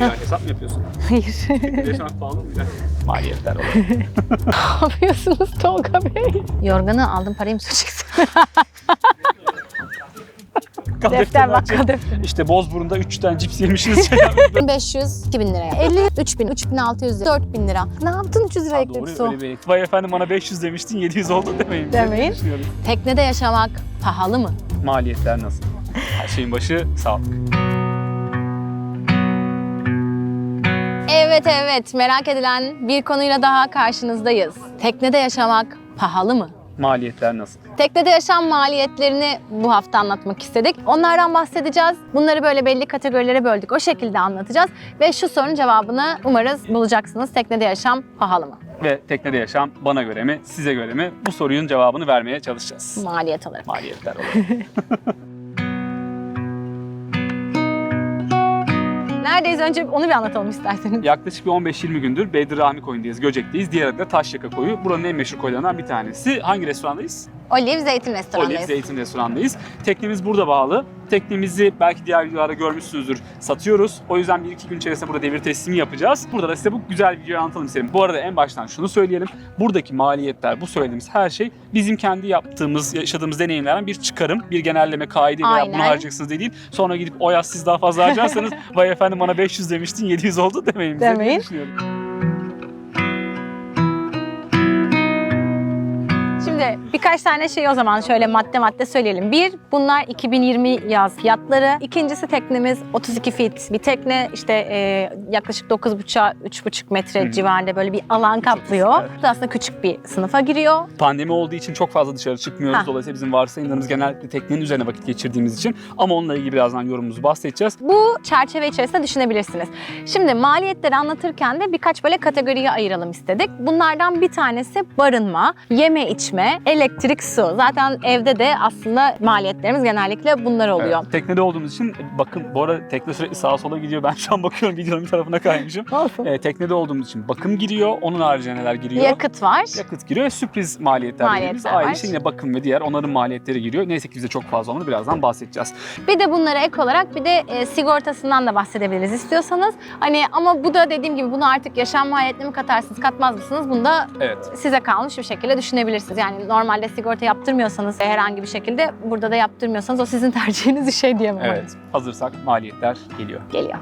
Ya hesap mı yapıyorsun? Hayır. Yaşamak pahalı mı? Maliyetler olarak. ne yapıyorsunuz Tolga Bey? Yorganı aldım parayı mı söyleyeceksin? Defter bak defter. İşte Bozburun'da 3 tane cips yemişiz. Şey yapmışız. 1500 2000 liraya. 50 3000 3600 lira. 4000 lira. Ne yaptın 300 lira ekledi su? öyle bir Vay efendim bana 500 demiştin 700 oldu demeyin. Demeyin. Teknede yaşamak pahalı mı? Maliyetler nasıl? Her şeyin başı sağlık. Evet evet merak edilen bir konuyla daha karşınızdayız. Teknede yaşamak pahalı mı? Maliyetler nasıl? Teknede yaşam maliyetlerini bu hafta anlatmak istedik. Onlardan bahsedeceğiz. Bunları böyle belli kategorilere böldük. O şekilde anlatacağız. Ve şu sorunun cevabını umarız bulacaksınız. Teknede yaşam pahalı mı? Ve teknede yaşam bana göre mi, size göre mi? Bu sorunun cevabını vermeye çalışacağız. Maliyet olarak. Maliyetler olarak. Neredeyiz önce onu bir anlatalım isterseniz. Yaklaşık bir 15-20 gündür Bedirami Koyun'dayız, Göcek'teyiz. Diğer adı da Taşyaka Koyu. Buranın en meşhur koylarından bir tanesi. Hangi restorandayız? Olive Zeytin Olive Restoran'dayız. Zeytin Restoran'dayız. Teknemiz burada bağlı. Teknemizi belki diğer videolarda görmüşsünüzdür. Satıyoruz. O yüzden bir iki gün içerisinde burada devir teslimi yapacağız. Burada da size bu güzel videoyu anlatalım istedim. Bu arada en baştan şunu söyleyelim. Buradaki maliyetler, bu söylediğimiz her şey bizim kendi yaptığımız, yaşadığımız deneyimlerden bir çıkarım, bir genelleme kaide veya Aynen. bunu harcayacaksınız diye değil. Sonra gidip o yaz siz daha fazla harcarsanız vay efendim bana 500 demiştin 700 oldu demeyin. bize diye Demeyin. düşünüyorum. Şimdi birkaç tane şey o zaman şöyle madde madde söyleyelim. Bir, bunlar 2020 yaz fiyatları. İkincisi teknemiz 32 fit bir tekne. İşte e, yaklaşık 9,5'a 3,5 metre hı. civarında böyle bir alan kaplıyor. Bu da aslında küçük bir sınıfa giriyor. Pandemi olduğu için çok fazla dışarı çıkmıyoruz. Ha. Dolayısıyla bizim varsayımlarımız genellikle teknenin üzerine vakit geçirdiğimiz için. Ama onunla ilgili birazdan yorumumuzu bahsedeceğiz. Bu çerçeve içerisinde düşünebilirsiniz. Şimdi maliyetleri anlatırken de birkaç böyle kategoriye ayıralım istedik. Bunlardan bir tanesi barınma, yeme içme, elektrik, su. Zaten evde de aslında maliyetlerimiz genellikle bunlar oluyor. Evet, teknede olduğumuz için bakın bu arada tekne sürekli sağa sola gidiyor. Ben şu an bakıyorum videonun bir tarafına kaymışım. Olsun. E, teknede olduğumuz için bakım giriyor. Onun haricinde neler giriyor? Yakıt var. Yakıt giriyor ve sürpriz maliyetler, Maliyetler var. şey yine bakım ve diğer onların maliyetleri giriyor. Neyse ki bize çok fazla olmadı. Birazdan bahsedeceğiz. Bir de bunlara ek olarak bir de e, sigortasından da bahsedebiliriz istiyorsanız. Hani ama bu da dediğim gibi bunu artık yaşam maliyetine mi katarsınız, katmaz mısınız? Bunu da Evet. size kalmış bir şekilde düşünebilirsiniz. Yani normalde sigorta yaptırmıyorsanız herhangi bir şekilde burada da yaptırmıyorsanız o sizin tercihiniz bir şey diyemem. Evet. Hazırsak maliyetler geliyor. Geliyor.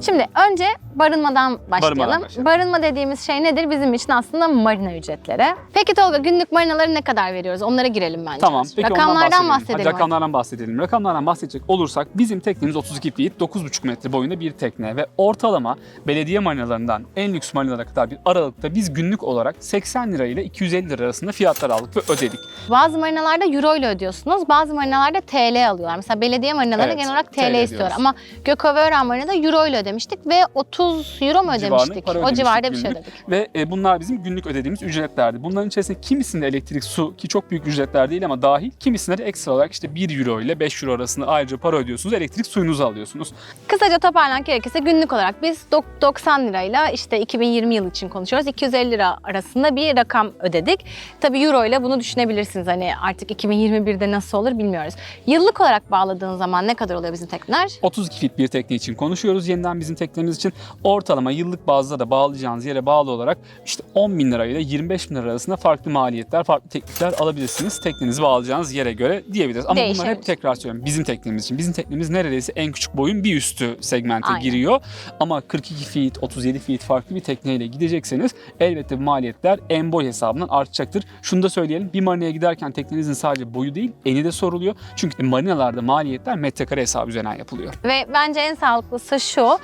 Şimdi önce barınmadan başlayalım. Barınmadan başlayalım. Barınma dediğimiz şey nedir? Bizim için aslında marina ücretleri. Peki Tolga günlük marinaları ne kadar veriyoruz? Onlara girelim bence. Tamam. Peki Rakamlardan bahsedelim. bahsedelim. Hadi rakamlardan bahsedelim. Rakamlardan bahsedecek olursak bizim teknemiz 32 feet, 9,5 metre boyunda bir tekne ve ortalama belediye marinalarından en lüks marinalara kadar bir aralıkta biz günlük olarak 80 lira ile 250 lira arasında fiyatlar aldık ve ödedik. Bazı marinalarda euro ile ödüyorsunuz. Bazı marinalarda TL alıyorlar. Mesela belediye marinaları Evet, genel olarak TL, TL istiyor. diyoruz. Ama Gökova Ören marinada euro ile ödemiştik ve 30 euro mu ödemiştik? para O civarda bir şey ödedik. Ve e, bunlar bizim günlük ödediğimiz ücretlerdi. Bunların içerisinde kimisinde elektrik, su ki çok büyük ücretler değil ama dahil. Kimisinde de ekstra olarak işte 1 euro ile 5 euro arasında ayrıca para ödüyorsunuz. Elektrik suyunuzu alıyorsunuz. Kısaca toparlamak gerekirse günlük olarak biz dok- 90 lirayla işte 2020 yılı için konuşuyoruz. 250 lira arasında bir rakam ödedik. Tabii euro ile bunu düşünebilirsiniz. Hani artık 2021'de nasıl olur bilmiyoruz. Yıllık olarak bağladığın zaman ne kadar oluyor bizim tekneler? 32 fit bir tekne için konuşuyoruz. Yeniden bizim teknemiz için ortalama yıllık bazda da bağlayacağınız yere bağlı olarak işte 10 bin lira ile 25 bin lira arasında farklı maliyetler, farklı teklifler alabilirsiniz. Teknenizi bağlayacağınız yere göre diyebiliriz. Ama bunları Değişebilir. hep tekrar söylüyorum. Bizim teknemiz için. Bizim teknemiz neredeyse en küçük boyun bir üstü segmente Aynen. giriyor. Ama 42 feet, 37 feet farklı bir tekneyle gidecekseniz elbette maliyetler en boy hesabından artacaktır. Şunu da söyleyelim. Bir marinaya giderken teknenizin sadece boyu değil eni de soruluyor. Çünkü marinalarda maliyetler metrekare hesabı üzerinden yapılıyor. Ve bence en sağlıklısı şu,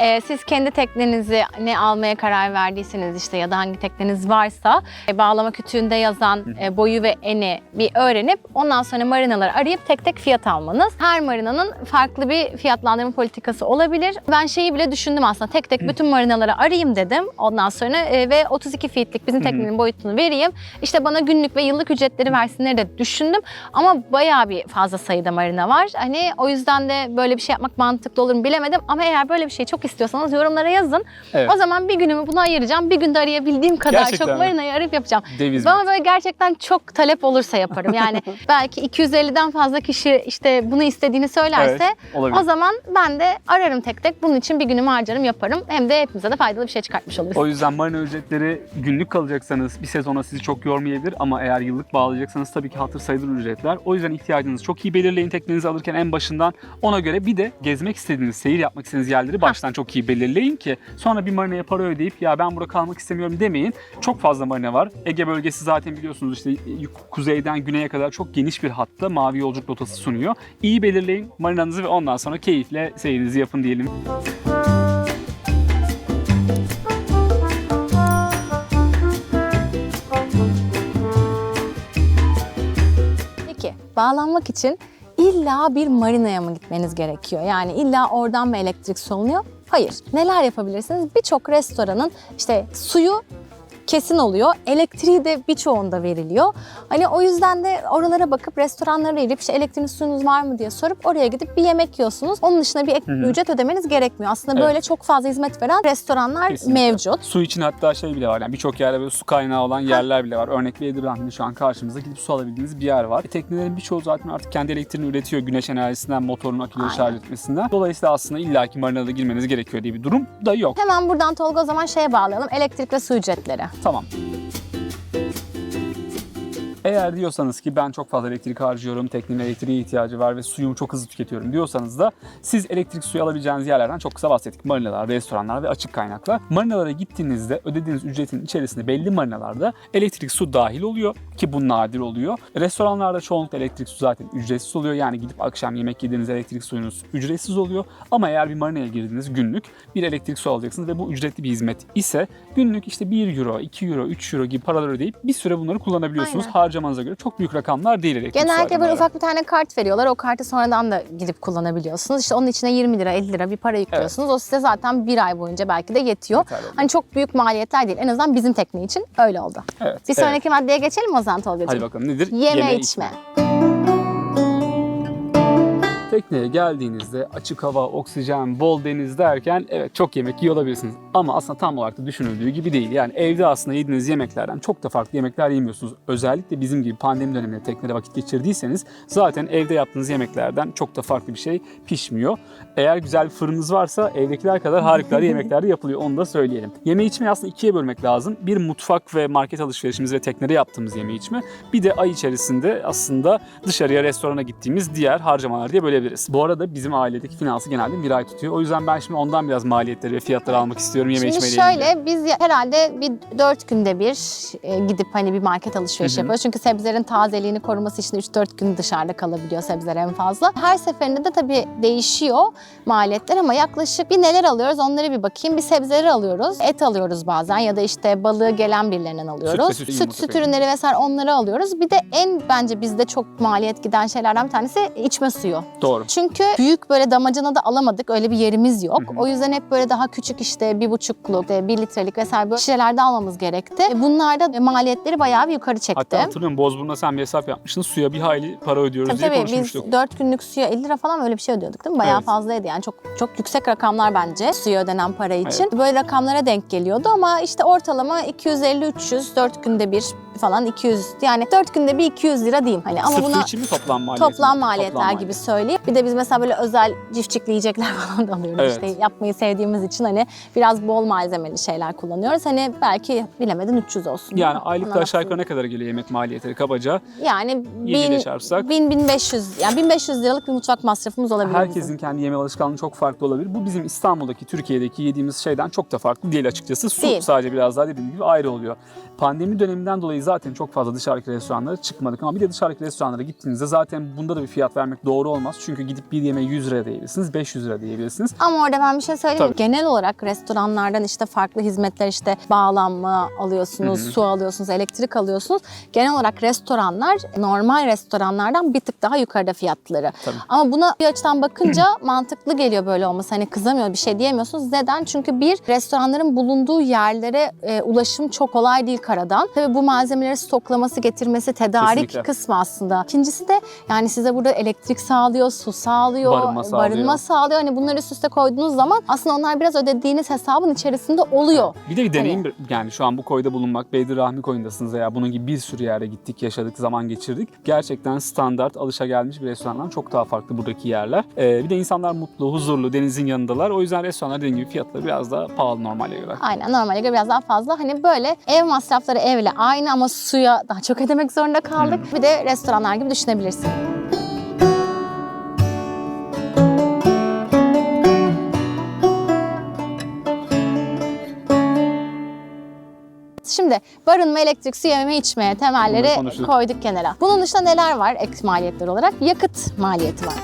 e, siz kendi teknenizi ne almaya karar verdiyseniz işte ya da hangi tekneniz varsa e, bağlama kütüğünde yazan e, boyu ve eni bir öğrenip ondan sonra marinaları arayıp tek tek fiyat almanız. Her marinanın farklı bir fiyatlandırma politikası olabilir. Ben şeyi bile düşündüm aslında tek tek bütün marinaları arayayım dedim ondan sonra e, ve 32 feetlik bizim teknenin boyutunu vereyim. İşte bana günlük ve yıllık ücretleri versinler de düşündüm ama bayağı bir fazla sayıda marina var. Hani o yüzden de böyle bir şey yapmak mantıklı olur mu bilemedim ama eğer böyle bir şey çok istiyorsanız euro yorumlara yazın. Evet. O zaman bir günümü buna ayıracağım. Bir günde arayabildiğim kadar Gerçekten çok mi? marinayı arayıp yapacağım. Deviz Ama böyle gerçekten çok talep olursa yaparım. Yani belki 250'den fazla kişi işte bunu istediğini söylerse Evet, olabilir. o zaman ben de ararım tek tek. Bunun için bir günümü harcarım yaparım. Hem de hepimize de faydalı bir şey çıkartmış oluruz. O yüzden marina ücretleri günlük kalacaksanız bir sezona sizi çok yormayabilir ama eğer yıllık bağlayacaksanız tabii ki hatır sayılır ücretler. O yüzden ihtiyacınızı çok iyi belirleyin teknenizi alırken en başından. Ona göre bir de gezmek istediğiniz, seyir yapmak istediğiniz yerleri baştan çok iyi belirleyin ki sonra bir marinaya para ödeyip ya ben burada kalmak istemiyorum demeyin. Çok fazla marina var. Ege bölgesi zaten biliyorsunuz işte kuzeyden güneye kadar çok geniş bir hatta mavi yolculuk rotası sunuyor. İyi belirleyin marinanızı ve ondan sonra keyifle seyrinizi yapın diyelim. Peki bağlanmak için illa bir marinaya mı gitmeniz gerekiyor? Yani illa oradan mı elektrik solunuyor? Hayır. Neler yapabilirsiniz? Birçok restoranın işte suyu kesin oluyor. Elektriği de birçoğunda veriliyor. Hani o yüzden de oralara bakıp restoranlara girip işte elektriğiniz suyunuz var mı diye sorup oraya gidip bir yemek yiyorsunuz. Onun dışında bir ek ücret ödemeniz gerekmiyor. Aslında Evet. böyle çok fazla hizmet veren restoranlar Kesinlikle. mevcut. Su için hatta şey bile var yani birçok yerde böyle su kaynağı olan yerler bile var. Örnek verebilirim şu an karşımızda gidip su alabildiğiniz bir yer var. E, teknelerin birçoğu zaten artık kendi elektriğini üretiyor güneş enerjisinden, motorun Aynen. şarj etmesinden. Dolayısıyla aslında illaki marinada girmeniz gerekiyor diye bir durum da yok. Hemen buradan Tolga o zaman şeye bağlayalım. Elektrik ve su ücretleri. Tamam. Eğer diyorsanız ki ben çok fazla elektrik harcıyorum, teknenin elektriğe ihtiyacı var ve suyumu çok hızlı tüketiyorum diyorsanız da siz elektrik suyu alabileceğiniz yerlerden çok kısa bahsettik. Marinalar, restoranlar ve açık kaynaklar. Marinalara gittiğinizde ödediğiniz ücretin içerisinde belli marinalarda elektrik su dahil oluyor ki bu nadir oluyor. Restoranlarda çoğunlukla elektrik su zaten ücretsiz oluyor. Yani gidip akşam yemek yediğiniz elektrik suyunuz ücretsiz oluyor. Ama eğer bir marinaya girdiğiniz günlük bir elektrik su alacaksınız ve bu ücretli bir hizmet ise günlük işte 1 euro, 2 euro, 3 euro gibi paralar ödeyip bir süre bunları kullanabiliyorsunuz. Aynen. Harcamanıza göre çok büyük rakamlar değil elektrik su Genellikle böyle harcamaları. ufak bir tane kart veriyorlar. O kartı sonradan da gidip kullanabiliyorsunuz. İşte onun içine 20 lira, 50 lira bir para yüklüyorsunuz. O size zaten bir ay boyunca belki de yetiyor. Hani çok büyük maliyetler değil. En azından bizim tekne için öyle oldu. Evet, Bir evet. sonraki maddeye geçelim o zaman Tolga'cığım? Hadi bakalım nedir? Yeme, içme. Tekneye geldiğinizde açık hava, oksijen, bol deniz derken evet çok yemek yiyor olabilirsiniz. Ama aslında tam olarak da düşünüldüğü gibi değil. Yani evde aslında yediğiniz yemeklerden çok da farklı yemekler yemiyorsunuz. Özellikle bizim gibi pandemi döneminde teknede vakit geçirdiyseniz zaten evde yaptığınız yemeklerden çok da farklı bir şey pişmiyor. Eğer güzel bir fırınınız varsa evdekiler kadar harikulade yemekler de yapılıyor. Onu da söyleyelim. Yeme içmeyi aslında ikiye bölmek lazım. Bir mutfak ve market alışverişimiz ve teknede yaptığımız yeme içme. Bir de ay içerisinde aslında dışarıya restorana gittiğimiz diğer harcamalar diye bölebiliriz. Bu arada bizim ailedeki finansı genelde bir ay tutuyor. O yüzden ben şimdi ondan biraz maliyetleri ve fiyatları almak istiyorum yeme Şimdi içmeyle ilgili. şöyle biz ya- herhalde bir dört günde bir e, gidip hani bir market alışverişi Hı hı. yapıyoruz. Çünkü sebzelerin tazeliğini koruması için 3-4 gün dışarıda kalabiliyor sebzeler en fazla. Her seferinde de tabii değişiyor maliyetler ama yaklaşık bir neler alıyoruz onları bir bakayım. Bir sebzeleri alıyoruz. Et alıyoruz bazen ya da işte balığı gelen birilerinden alıyoruz. Süt ve süt, süt, yumurta süt peyniri. ürünleri vesaire onları alıyoruz. Bir de en bence bizde çok maliyet giden şeylerden bir tanesi içme suyu. Doğru. Çünkü büyük böyle damacana da alamadık. Öyle bir yerimiz yok. Hı hı. O yüzden hep böyle daha küçük işte bir buçukluk, işte bir litrelik vesaire böyle şişelerde almamız gerekti. E, Bunlar da maliyetleri bayağı bir yukarı çekti. Hatta hatırlıyorum Bozburun'da sen bir hesap yapmıştın. Suya bir hayli para ödüyoruz Tabii diye tabii biz konuşmuştuk. 4 günlük suya 50 lira falan öyle bir şey ödüyorduk değil mi? Bayağı Evet. fazlaydı yani çok çok yüksek rakamlar bence suya ödenen para için. Böyle rakamlara denk geliyordu ama işte ortalama 250-300 4 günde bir falan 200 yani 4 günde bir 200 lira diyeyim. Hani ama Sırf su buna için mi toplam maliyet? toplam maliyetler gibi söyleyeyim. Bir de biz mesela böyle özel cifçikli yiyecekler falan da alıyoruz. Evet. İşte yapmayı sevdiğimiz için hani biraz bol malzemeli şeyler kullanıyoruz. Hani belki bilemedin 300 olsun. Yani aylıkta ondan aşağı yukarı ne kadar geliyor yemek maliyetleri kabaca? Yani 7 ile 1000 çarpsak 1000 1500 yani 1500 liralık bir mutfak masrafımız olabilir bizim. herkesin kendi yeme alışkanlığı çok farklı olabilir. Bu bizim İstanbul'daki, Türkiye'deki yediğimiz şeyden çok da farklı değil açıkçası. Su Değil. sadece biraz daha dediğim gibi ayrı oluyor. Pandemi döneminden dolayı zaten çok fazla dışarıdaki restoranlara çıkmadık ama bir de dışarıdaki restoranlara gittiğinizde zaten bunda da bir fiyat vermek doğru olmaz. Çünkü gidip bir yemeğe 100 lira diyebilirsiniz, 500 lira diyebilirsiniz. Ama orada ben bir şey söyleyeyim. Tabii. Genel olarak restoranlardan işte farklı hizmetler işte bağlanma alıyorsunuz, Hı hı. su alıyorsunuz, elektrik alıyorsunuz. Genel olarak restoranlar normal restoranlardan bir tık daha yukarıda fiyatları. Tabii. Ama buna bir açıdan bakınca mantıklı geliyor böyle olması. Hani kızamıyor bir şey diyemiyorsunuz. Neden? Çünkü bir restoranların bulunduğu yerlere e, ulaşım çok kolay değil karadan. Tabii bu malzemeleri stoklaması, getirmesi, tedarik Kesinlikle. kısmı aslında. İkincisi de yani size burada elektrik sağlıyor, su sağlıyor, Barınma sağlıyor. barınma sağlıyor. Hani bunları üst üste koyduğunuz zaman aslında onlar biraz ödediğiniz hesabın içerisinde oluyor. Bir de bir deneyim yani şu an bu koyda bulunmak, Beydir Rahmi koyundasınız veya bunun gibi bir sürü yerde gittik, yaşadık, zaman geçirdik. Gerçekten standart, alışagelmiş bir restorandan çok daha farklı buradaki yerler. Ee, bir de insanlar mutlu, huzurlu, denizin yanındalar. O yüzden restoranlar dediğim gibi fiyatları biraz daha pahalı normale göre. Aynen normale göre biraz daha fazla. Hani böyle ev masrafları evle aynı ama suya daha çok ödemek zorunda kaldık. Bir de restoranlar gibi düşünebilirsin. Şimdi barınma, elektrik, su, yeme, içmeye temelleri koyduk kenara. Bunun dışında neler var ek maliyetler olarak? Yakıt maliyeti var.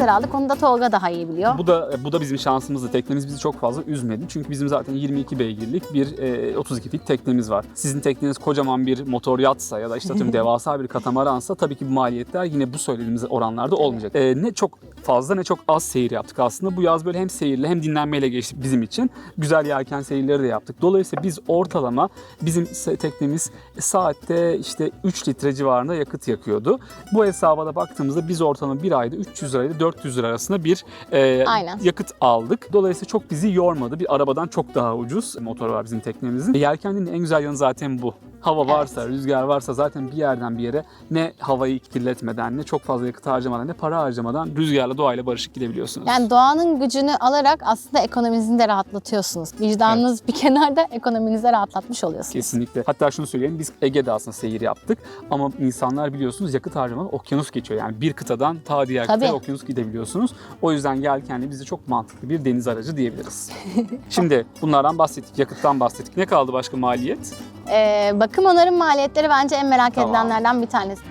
Kadar aldık onu da Tolga daha iyi biliyor. Bu da bu da bizim şansımızdı. Teknemiz bizi çok fazla üzmedi. Çünkü bizim zaten 22 beygirlik bir e, 32 fit teknemiz var. Sizin tekneniz kocaman bir motor yatsa ya da işte atıyorum devasa bir katamaransa tabii ki bu maliyetler yine bu söylediğimiz oranlarda olmayacak. E, ne çok fazla ne çok az seyir yaptık aslında. Bu yaz böyle hem seyirle hem dinlenmeyle geçti bizim için. Güzel yelken seyirleri de yaptık. Dolayısıyla biz ortalama bizim teknemiz saatte işte 3 litre civarında yakıt yakıyordu. Bu hesaba da baktığımızda biz ortalama bir ayda 300 lirayla 400 lira arasında bir e, Aynen. yakıt aldık. Dolayısıyla çok bizi yormadı. Bir arabadan çok daha ucuz motor var bizim teknemizin. Yelkenliğin en güzel yanı zaten bu. Hava varsa, rüzgar varsa zaten bir yerden bir yere ne havayı kirletmeden, ne çok fazla yakıt harcamadan, ne para harcamadan rüzgarla doğayla barışık gidebiliyorsunuz. Yani doğanın gücünü alarak aslında ekonominizi de rahatlatıyorsunuz. Vicdanınız bir kenarda ekonominizi de rahatlatmış oluyorsunuz. Kesinlikle. Hatta şunu söyleyeyim biz Ege'de aslında seyir yaptık ama insanlar biliyorsunuz yakıt harcamadan okyanus geçiyor. Yani bir kıtadan ta diğer Tabii. kıtaya okyanus gidebiliyorsunuz. O yüzden yelkenli bize çok mantıklı bir deniz aracı diyebiliriz. Şimdi bunlardan bahsettik, yakıttan bahsettik. Ne kaldı başka maliyet? Ee, bakım onarım maliyetleri bence en merak Tamam. edilenlerden bir tanesi.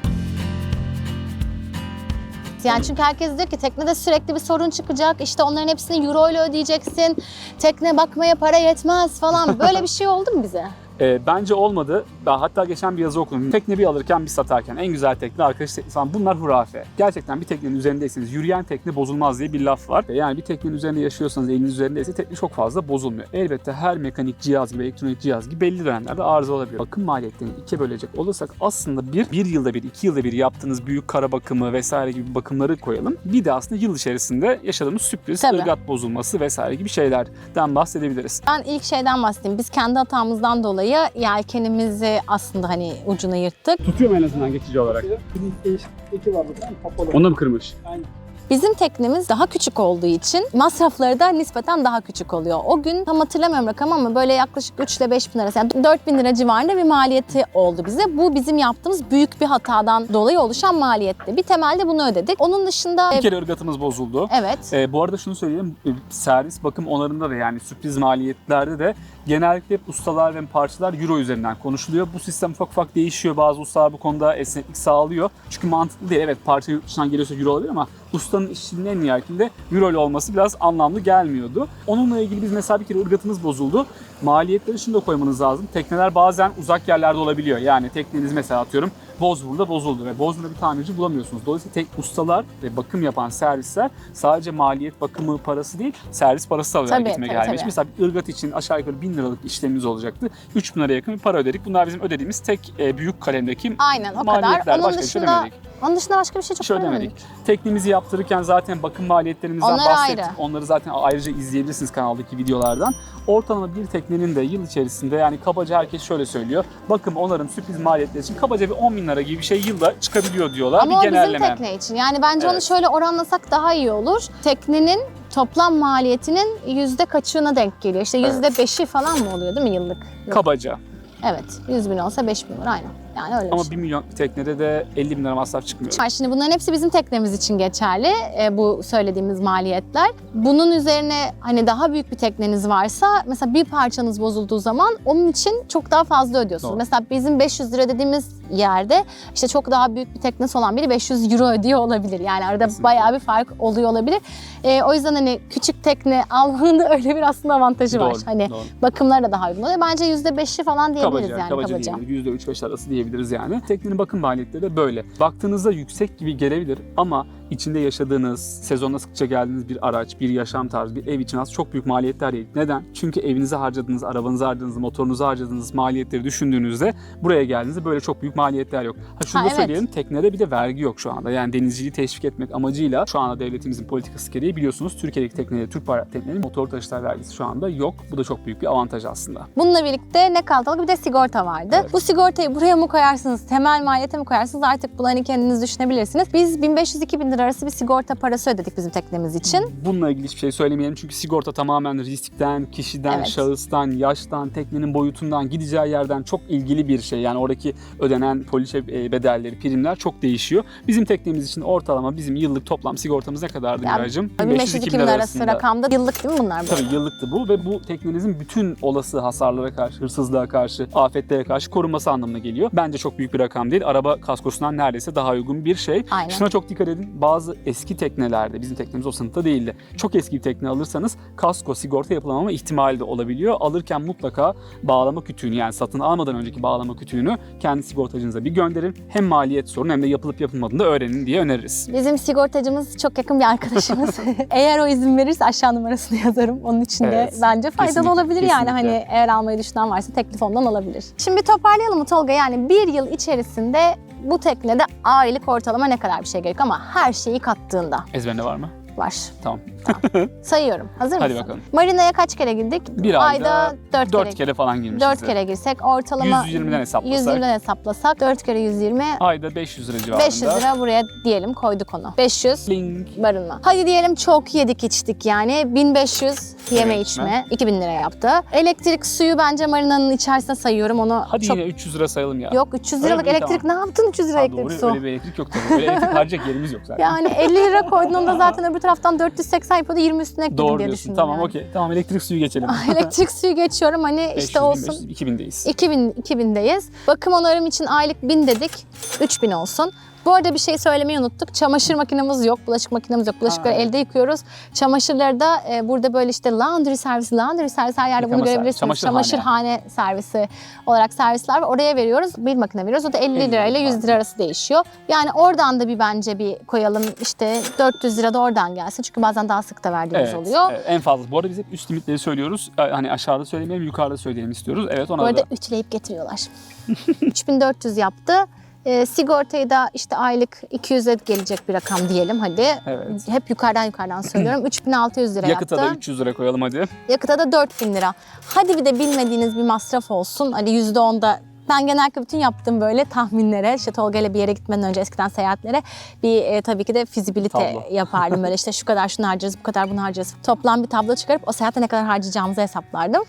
Yani çünkü herkes diyor ki teknede sürekli bir sorun çıkacak. İşte onların hepsini euro ile ödeyeceksin. Tekne bakmaya para yetmez falan. Böyle bir şey oldu mu bize? Ee, bence olmadı. Ben hatta geçen bir yazı okudum. Tekne bir alırken bir satarken en güzel tekne arkadaş falan bunlar hurafe. Gerçekten bir teknenin üzerindeyseniz yürüyen tekne bozulmaz diye bir laf var. Yani bir teknenin üzerinde yaşıyorsanız eliniz üzerindeyse tekne çok fazla bozulmuyor. Elbette her mekanik cihaz gibi elektronik cihaz gibi belli dönemlerde arıza olabiliyor. Bakım maliyetlerini ikiye bölecek olursak aslında bir, bir yılda bir, iki yılda bir yaptığınız büyük kara bakımı vesaire gibi bakımları koyalım. Bir de aslında yıl içerisinde yaşadığımız sürpriz, Tabii. ırgat bozulması vesaire gibi şeylerden bahsedebiliriz. Ben ilk şeyden bahsedeyim. Biz kendi hatamızdan dolayı yelkenimizi aslında hani ucuna yırttık. Tutuyor mu en azından geçici olarak? Bilinç değişikliği var burada. Kapalı. Onu mu kırmış? Aynen. Bizim teknemiz daha küçük olduğu için masrafları da nispeten daha küçük oluyor. O gün tam hatırlamıyorum rakam ama böyle yaklaşık 3 ile 5 bin arası yani 4 bin lira civarında bir maliyeti oldu bize. Bu bizim yaptığımız büyük bir hatadan dolayı oluşan maliyetti. Bir temelde bunu ödedik. Onun dışında Bir kere ırgatımız bozuldu. evet Ee, bu arada şunu söyleyeyim, e, servis bakım onarında da yani sürpriz maliyetlerde de genellikle hep ustalar ve parçalar euro üzerinden konuşuluyor. Bu sistem ufak ufak değişiyor. Bazı ustalar bu konuda esneklik sağlıyor. Çünkü mantıklı değil. Evet parça yurt dışından geliyorsa euro olabilir ama ustanın işinin en nihayetinde euro ile olması biraz anlamlı gelmiyordu. Onunla ilgili biz mesela bir kere ırgatımız bozuldu. Maliyetleri şunu da koymanız lazım. Tekneler bazen uzak yerlerde olabiliyor. Yani tekneniz mesela atıyorum Bozbur'da bozuldu ve Bozbur'da bir tamirci bulamıyorsunuz. Dolayısıyla tek ustalar ve bakım yapan servisler sadece maliyet bakımı parası değil, servis parası alıyor Tabii, gitme tabii, gelmiş. tabii. Mesela bir ırgat için aşağı yukarı 1000 liralık işlemimiz olacaktı. 3000 liraya yakın bir para ödedik. Bunlar bizim ödediğimiz tek e, büyük kalemdeki aynen o maliyetler. kadar. Onun Başka bir şey dışında ödemedik. Onun dışında başka bir şey çok şey ödemedik. Teknemizi yaptırırken zaten bakım maliyetlerimizden Onlar bahsettik. ayrı. Onları zaten ayrıca izleyebilirsiniz kanaldaki videolardan. Ortalama bir teknenin de yıl içerisinde yani kabaca herkes şöyle söylüyor. Bakım, onarım, sürpriz maliyetleri için kabaca bir 10 bin lira gibi bir şey yılda çıkabiliyor diyorlar. Ama o bir bizim genelleme. tekne için. Yani bence onu Evet. şöyle oranlasak daha iyi olur. Teknenin toplam maliyetinin yüzde kaçına denk geliyor? İşte Evet. yüzde beşi falan mı oluyor değil mi yıllık? Kabaca. Evet. 100 bin olsa 5 bin olur aynen. Yani öyle bir Ama şey. 1 milyon bir teknede de 50 bin lira masraf çıkmıyor. Var. Şimdi bunların hepsi bizim teknemiz için geçerli. e, bu söylediğimiz maliyetler. Bunun üzerine hani daha büyük bir tekneniz varsa mesela bir parçanız bozulduğu zaman onun için çok daha fazla ödüyorsunuz. Doğru. Mesela bizim 500 lira dediğimiz yerde işte çok daha büyük bir teknesi olan biri 500 euro ödüyor olabilir. Yani arada Kesinlikle. bayağı bir fark oluyor olabilir. E, o yüzden hani küçük tekne almanın da öyle bir aslında avantajı var. Doğru, Hani doğru. bakımlar da daha uygun oluyor. Bence %5'i falan diyebiliriz Kabaca, yani kabaca, kabaca. diyebiliriz. %3-5 arası diyebiliriz yani. Teknenin bakım maliyetleri de böyle. Baktığınızda yüksek gibi gelebilir ama içinde yaşadığınız, sezonda sıkça geldiğiniz bir araç, bir yaşam tarzı, bir ev için aslında çok büyük maliyetler değil. Neden? Çünkü evinize harcadığınız, arabanıza harcadığınız, motorunuza harcadığınız maliyetleri düşündüğünüzde buraya geldiğinizde böyle çok büyük maliyetler yok. Ha şunu Ha, da evet. söyleyelim, teknede bir de vergi yok şu anda. Yani denizciliği teşvik etmek amacıyla şu anda devletimizin politikası gereği biliyorsunuz Türkiye'deki tekneleri, Türk bayraklı teknelerin motor taşıtlar vergisi şu anda yok. Bu da çok büyük bir avantaj aslında. Bununla birlikte ne kaldı? Bir de sigorta vardı. Evet. Bu sigortayı buraya mı koyarsınız, temel maliyete mi koyarsınız artık bunu hani kendiniz düşünebilirsiniz. Biz 1500-2000 lira arası bir sigorta parası ödedik bizim teknemiz için. Bununla ilgili hiçbir şey söylemeyelim çünkü sigorta tamamen riskten, kişiden, Evet. şahıstan, yaştan, teknenin boyutundan, gideceği yerden çok ilgili bir şey. Yani oradaki ödenen poliçe bedelleri, primler çok değişiyor. Bizim teknemiz için ortalama bizim yıllık toplam sigortamız ne kadardı? 1500-2000 lira arası rakamda yıllık değil mi bunlar? böyle? Tabii yıllıktı bu ve bu teknenizin bütün olası hasarlara karşı, hırsızlığa karşı, afetlere karşı korunması anlamına geliyor. Bence çok büyük bir rakam değil. Araba kaskosundan neredeyse daha uygun bir şey. Aynen. Şuna çok dikkat edin. Bazı eski teknelerde, bizim teknemiz o sınıfta değildi. Çok eski bir tekne alırsanız kasko sigorta yapılamama ihtimali de olabiliyor. Alırken mutlaka bağlama kütüğünü yani satın almadan önceki bağlama kütüğünü kendi sigortacınıza bir gönderin. Hem maliyet sorunu hem de yapılıp yapılmadığını da öğrenin diye öneririz. Bizim sigortacımız çok yakın bir arkadaşımız. eğer o izin verirse aşağı numarasını yazarım. Onun için de Evet, bence faydalı kesinlikle, olabilir yani. kesinlikle. Hani eğer almayı düşünen varsa teklif ondan alabilir. Şimdi toparlayalım mı Tolga? Yani bir yıl içerisinde bu teknede aylık ortalama ne kadar bir şey gerekiyor ama her şeyi kattığında Ezberinde var mı? Var. Tamam. Sayıyorum. Hazır Hadi mısın? bakalım. Marina'ya kaç kere girdik? Bir ayda dört 4 kere. kere falan girmişiz. 4 kere girsek ortalama 120'den hesaplasak. 120'den hesaplasak 4 kere 120 Ayda 500 lira civarında. 500 lira buraya diyelim koyduk onu. 500 Link. barınma. Hadi diyelim çok yedik içtik yani 1500 yeme Evet, içme 2000 lira yaptı. Elektrik suyu bence marinanın içerisine sayıyorum onu Hadi çok yine 300 lira sayalım ya. yok 300 Öyle liralık mi? elektrik ne yaptın 300 lira Ha, elektrik doğru, su. öyle bir elektrik yok tabii. Öyle elektrik harcayacak yerimiz yok zaten. Yani 50 lira koydun onda zaten öbür taraftan 480 yapıyordu 20 üstüne ekledim Doğru diye diyorsun. düşündüm Tamam yani. okey. Tamam elektrik suyu geçelim. elektrik suyu geçiyorum hani 500, işte olsun. 1500, 2000'deyiz. 2000 2000'deyiz. Bakım onarım için aylık 1000 dedik. 3000 olsun. Bu arada bir şey söylemeyi unuttuk. Çamaşır makinemiz yok, bulaşık makinemiz yok. Bulaşıkları evet. elde yıkıyoruz. Çamaşırları da e, burada böyle işte laundry servisi, laundry servisi her yerde Yıkama bunu görebilirsiniz. çamaşırhane. Çamaşırhane servisi olarak servisler var. Oraya veriyoruz. Bir makine veriyoruz. O da 50 50 lira ile lira 100 lira arası değişiyor. Yani oradan da bir bence bir koyalım. İşte 400 lira da oradan gelsin. Çünkü bazen daha sık da verdiğimiz Evet, oluyor. evet, en fazla. Bu arada biz hep üst limitleri söylüyoruz. Hani aşağıda söylemeyelim, yukarıda söyleyelim istiyoruz. Evet ona Bu arada da. üçleyip getiriyorlar. 3400 yaptı. E, sigortayı da işte aylık 200'e gelecek bir rakam diyelim hadi. Evet. Hep yukarıdan yukarıdan söylüyorum. 3600 lira Yakıta yaptı. da 300 lira koyalım hadi. Yakıta da 4000 lira. Hadi bir de bilmediğiniz bir masraf olsun. Hani %10'da ben genellikle bütün yaptığım böyle tahminlere, işte Tolga ile bir yere gitmeden önce eskiden seyahatlere bir e, tabii ki de fizibilite Tablo. yapardım. Böyle işte şu kadar şunu harcarız, bu kadar bunu harcarız. Toplam bir tablo çıkarıp o seyahatte ne kadar harcayacağımızı hesaplardım.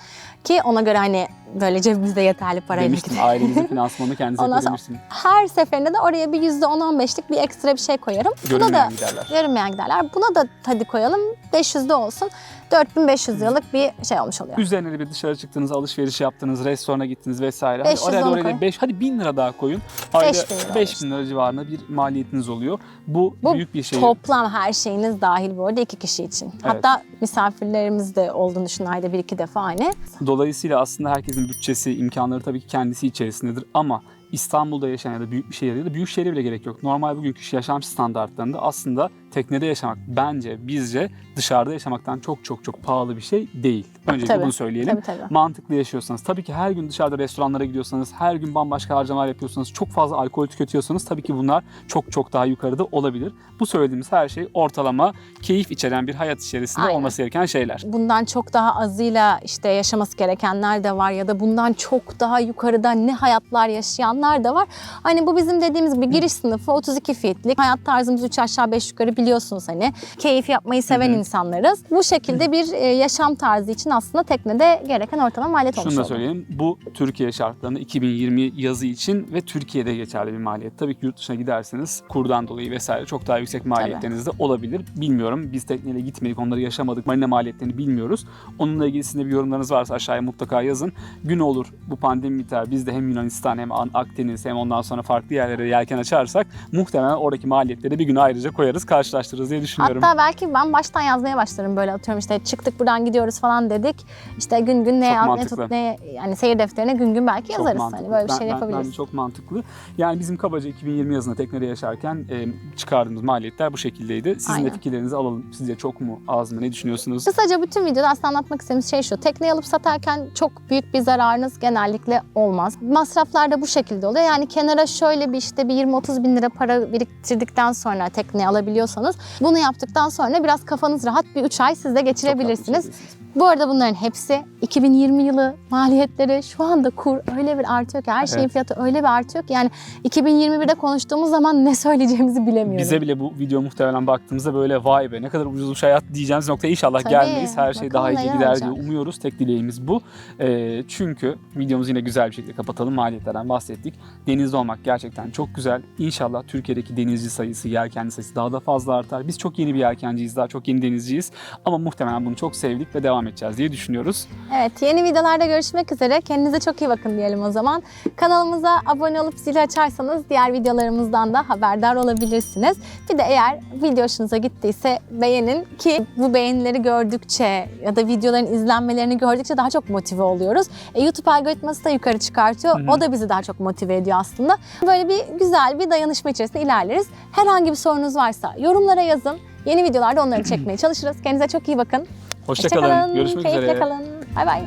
Ki ona göre hani böyle cebimizde yeterli parayla Demiştim gidelim. ailemizin finansmanını kendisi Ondan sonra her seferinde de oraya bir %10-15'lik bir ekstra bir şey koyarım. Buna da giderler. görünmeyen giderler. Buna da hadi koyalım 500 de olsun. 4500 liralık bir şey olmuş oluyor. Üzerine de bir dışarı çıktınız, alışveriş yaptınız, restorana gittiniz vesaire. Hadi 500 oraya da onu oraya koyun. da 5, hadi 1000 lira daha koyun. Ayda 5000 lira 5000 lira civarında bir maliyetiniz oluyor. Bu, Bu büyük bir şey. Toplam her şeyiniz dahil bu arada iki kişi için. Hatta misafirlerimiz de olduğunu düşünün ayda bir iki defa hani. Dolayısıyla aslında herkesin bütçesi, imkanları tabii ki kendisi içerisindedir ama İstanbul'da yaşayan ya da büyük bir şehirde ya da büyük şehre bile gerek yok. Normal bugünkü yaşam standartlarında aslında teknede yaşamak bence bizce dışarıda yaşamaktan çok çok çok pahalı bir şey değil. Öncelikle Tabii, bunu söyleyelim. Tabii tabii. Mantıklı yaşıyorsanız, tabii ki her gün dışarıda restoranlara gidiyorsanız, her gün bambaşka harcamalar yapıyorsanız, çok fazla alkol tüketiyorsanız tabii ki bunlar çok çok daha yukarıda olabilir. Bu söylediğimiz her şey ortalama keyif içeren bir hayat içerisinde Aynen. olması gereken şeyler. Bundan çok daha azıyla işte yaşaması gerekenler de var ya da bundan çok daha yukarıda ne hayatlar yaşayanlar da var. Hani bu bizim dediğimiz gibi giriş sınıfı 32 fitlik. Hayat tarzımız 3 aşağı 5 yukarı biliyorsunuz hani. Keyif yapmayı seven insanlarız. Bu şekilde bir e, yaşam tarzı için aslında teknede gereken ortalama maliyet olmuş Şunu da oldu. söyleyeyim. Bu Türkiye şartlarında 2020 yazı için ve Türkiye'de geçerli bir maliyet. Tabii ki yurt dışına giderseniz kurdan dolayı vesaire çok daha yüksek maliyetleriniz de olabilir. Bilmiyorum. Biz tekneyle gitmedik, onları yaşamadık. Marina maliyetlerini bilmiyoruz. Onunla ilgili sizin de bir yorumlarınız varsa aşağıya mutlaka yazın. Gün olur bu pandemi biter. Biz de hem Yunanistan hem Akdeniz hem ondan sonra farklı yerlere yelken açarsak muhtemelen oradaki maliyetleri bir gün ayrıca koyarız, karşılaştırırız diye düşünüyorum. Hatta belki ben baştan yazmaya başlarım böyle atıyorum işte çıktık buradan gidiyoruz falan dedim. Dedik. İşte gün gün ne, yap- ne tut ne yani seyir defterine gün gün belki Çok yazarız. mantıklı. Hani böyle bir şey yapabiliriz. Bence çok mantıklı. Yani bizim kabaca 2020 yazında teknede yaşarken e, çıkardığımız maliyetler bu şekildeydi. Sizin de Aynen. fikirlerinizi alalım. Sizce çok mu az mı? Ne düşünüyorsunuz? Kısaca bütün videoda aslında anlatmak istediğimiz şey şu. Tekneyi alıp satarken çok büyük bir zararınız genellikle olmaz. Masraflar da bu şekilde oluyor. Yani kenara şöyle bir işte bir 20-30 bin lira para biriktirdikten sonra tekneyi alabiliyorsanız bunu yaptıktan sonra biraz kafanız rahat bir 3 ay siz de Çok geçirebilirsiniz. Bu arada bunların hepsi 2020 yılı maliyetleri şu anda kur öyle bir artıyor ki her şeyin Evet. fiyatı öyle bir artıyor ki yani 2021'de konuştuğumuz zaman ne söyleyeceğimizi bilemiyorum. Bize bile bu video muhtemelen baktığımızda böyle vay be ne kadar ucuzmuş hayat diyeceğimiz noktaya inşallah Tabii. gelmeyiz. Her şey daha iyi gider diye umuyoruz. Tek dileğimiz bu. Ee, çünkü videomuzu yine güzel bir şekilde kapatalım. Maliyetlerden bahsettik. Denizde olmak gerçekten çok güzel. İnşallah Türkiye'deki denizci sayısı, yelkenci sayısı daha da fazla artar. Biz çok yeni bir yelkenciyiz, daha çok yeni denizciyiz. Ama muhtemelen bunu çok sevdik ve devam edeceğiz diye düşünüyoruz. Evet yeni videolarda görüşmek üzere. Kendinize çok iyi bakın diyelim o zaman. Kanalımıza abone olup zili açarsanız diğer videolarımızdan da haberdar olabilirsiniz. Bir de eğer video hoşunuza gittiyse beğenin ki bu beğenileri gördükçe ya da videoların izlenmelerini gördükçe daha çok motive oluyoruz. E, YouTube algoritması da yukarı çıkartıyor. Hı hı. O da bizi daha çok motive ediyor aslında. Böyle bir güzel bir dayanışma içerisinde ilerleriz. Herhangi bir sorunuz varsa yorumlara yazın. Yeni videolarda onları çekmeye çalışırız. Kendinize çok iyi bakın. Hoşçakalın. Görüşmek Keyifle üzere. kalın. Bay bay.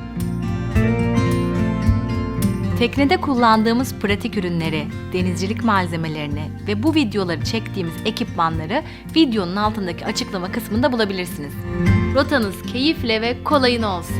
Teknede kullandığımız pratik ürünleri, denizcilik malzemelerini ve bu videoları çektiğimiz ekipmanları videonun altındaki açıklama kısmında bulabilirsiniz. Rotanız keyifle ve kolayın olsun.